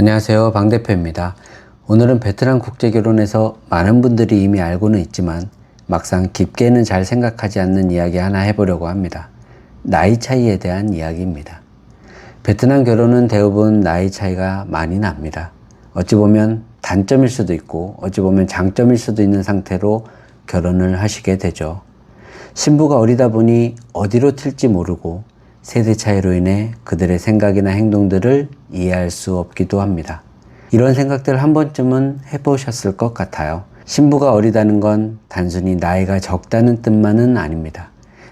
안녕하세요. 방 대표입니다. 오늘은 베트남 국제 결혼에서 많은 분들이 이미 알고는 있지만 막상 깊게는 잘 생각하지 않는 이야기 하나 해보려고 합니다. 나이 차이에 대한 이야기입니다. 베트남 결혼은 대부분 나이 차이가 많이 납니다. 어찌 보면 단점일 수도 있고 어찌 보면 장점일 수도 있는 상태로 결혼을 하시게 되죠. 신부가 어리다 보니 어디로 튈지 모르고 세대 차이로 인해 그들의 생각이나 행동들을 이해할 수 없기도 합니다. 이런 생각들 한 번쯤은 해보셨을 것 같아요. 신부가 어리다는 건 단순히 나이가 적다는 뜻만은 아닙니다.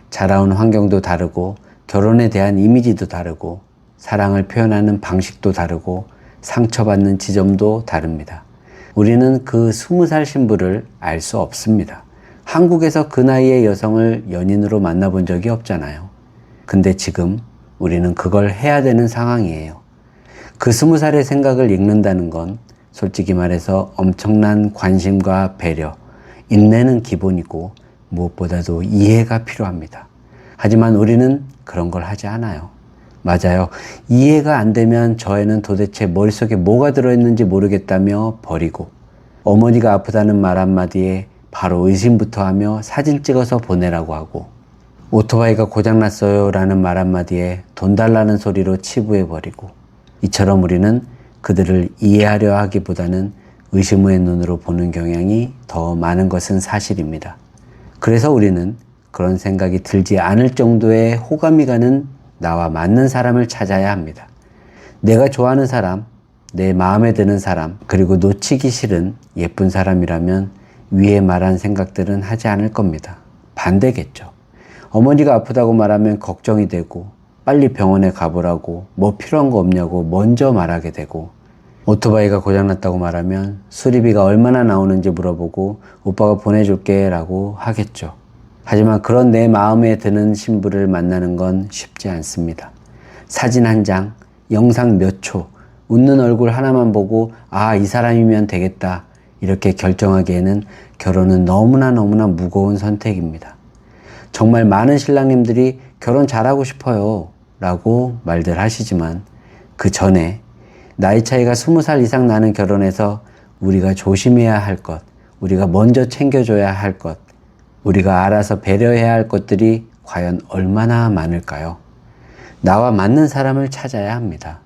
자라온 환경도 다르고 결혼에 대한 이미지도 다르고 사랑을 표현하는 방식도 다르고 상처받는 지점도 다릅니다. 우리는 그 스무 살 신부를 알 수 없습니다. 한국에서 그 나이의 여성을 연인으로 만나본 적이 없잖아요. 근데 지금 우리는 그걸 해야 되는 상황이에요. 그 스무 살의 생각을 읽는다는 건 솔직히 말해서 엄청난 관심과 배려, 인내는 기본이고 무엇보다도 이해가 필요합니다. 하지만 우리는 그런 걸 하지 않아요. 맞아요. 이해가 안 되면 저애는 도대체 머릿속에 뭐가 들어있는지 모르겠다며 버리고 어머니가 아프다는 말 한마디에 바로 의심부터 하며 사진 찍어서 보내라고 하고 오토바이가 고장났어요 라는 말 한마디에 돈 달라는 소리로 치부해버리고 이처럼 우리는 그들을 이해하려 하기보다는 의심의 눈으로 보는 경향이 더 많은 것은 사실입니다. 그래서 우리는 그런 생각이 들지 않을 정도의 호감이 가는 나와 맞는 사람을 찾아야 합니다. 내가 좋아하는 사람, 내 마음에 드는 사람, 그리고 놓치기 싫은 예쁜 사람이라면 위에 말한 생각들은 하지 않을 겁니다. 반대겠죠. 어머니가 아프다고 말하면 걱정이 되고 빨리 병원에 가보라고 뭐 필요한 거 없냐고 먼저 말하게 되고 오토바이가 고장났다고 말하면 수리비가 얼마나 나오는지 물어보고 오빠가 보내줄게 라고 하겠죠. 하지만 그런 내 마음에 드는 신부를 만나는 건 쉽지 않습니다. 사진 한 장, 영상 몇 초, 웃는 얼굴 하나만 보고 아, 이 사람이면 되겠다. 이렇게 결정하기에는 결혼은 너무나 너무나 무거운 선택입니다. 정말 많은 신랑님들이 결혼 잘하고 싶어요. 라고 말들 하시지만 그 전에 나이 차이가 20살 이상 나는 결혼에서 우리가 조심해야 할 것, 우리가 먼저 챙겨줘야 할 것, 우리가 알아서 배려해야 할 것들이 과연 얼마나 많을까요? 나와 맞는 사람을 찾아야 합니다.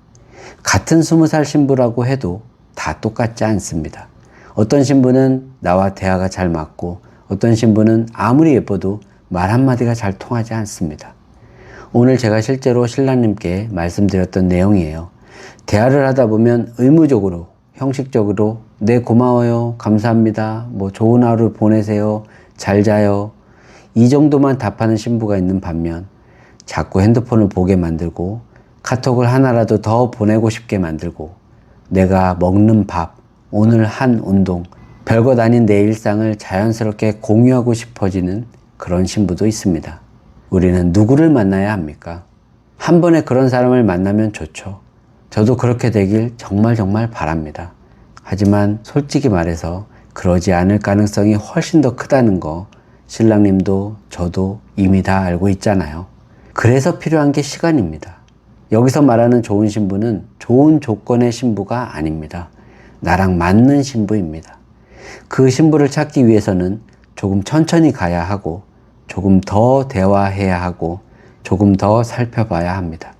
같은 20살 신부라고 해도 다 똑같지 않습니다. 어떤 신부는 나와 대화가 잘 맞고 어떤 신부는 아무리 예뻐도 말 한마디가 잘 통하지 않습니다. 오늘 제가 실제로 신랑님께 말씀드렸던 내용이에요. 대화를 하다 보면 의무적으로, 형식적으로, 네, 고마워요, 감사합니다, 뭐 좋은 하루 보내세요, 잘 자요. 이 정도만 답하는 신부가 있는 반면 자꾸 핸드폰을 보게 만들고 카톡을 하나라도 더 보내고 싶게 만들고 내가 먹는 밥, 오늘 한 운동, 별것 아닌 내 일상을 자연스럽게 공유하고 싶어지는 그런 신부도 있습니다. 우리는 누구를 만나야 합니까? 한 번에 그런 사람을 만나면 좋죠. 저도 그렇게 되길 정말 정말 바랍니다. 하지만 솔직히 말해서 그러지 않을 가능성이 훨씬 더 크다는 거 신랑님도 저도 이미 다 알고 있잖아요. 그래서 필요한 게 시간입니다. 여기서 말하는 좋은 신부는 좋은 조건의 신부가 아닙니다. 나랑 맞는 신부입니다. 그 신부를 찾기 위해서는 조금 천천히 가야 하고 조금 더 대화해야 하고 조금 더 살펴봐야 합니다.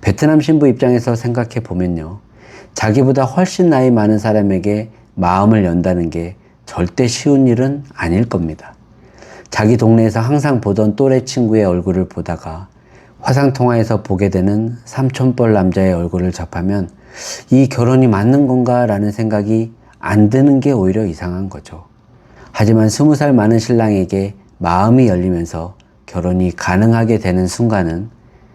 베트남 신부 입장에서 생각해 보면요. 자기보다 훨씬 나이 많은 사람에게 마음을 연다는 게 절대 쉬운 일은 아닐 겁니다. 자기 동네에서 항상 보던 또래 친구의 얼굴을 보다가 화상통화에서 보게 되는 삼촌뻘 남자의 얼굴을 접하면 이 결혼이 맞는 건가 라는 생각이 안 드는 게 오히려 이상한 거죠. 하지만 스무 살 많은 신랑에게 마음이 열리면서 결혼이 가능하게 되는 순간은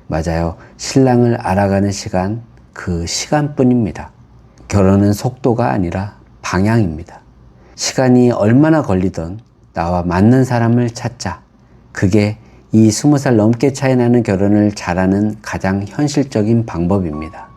맞아요. 신랑을 알아가는 시간, 그 시간뿐입니다. 결혼은 속도가 아니라 방향입니다. 시간이 얼마나 걸리던 나와 맞는 사람을 찾자. 그게 이 스무 살 넘게 차이 나는 결혼을 잘하는 가장 현실적인 방법입니다.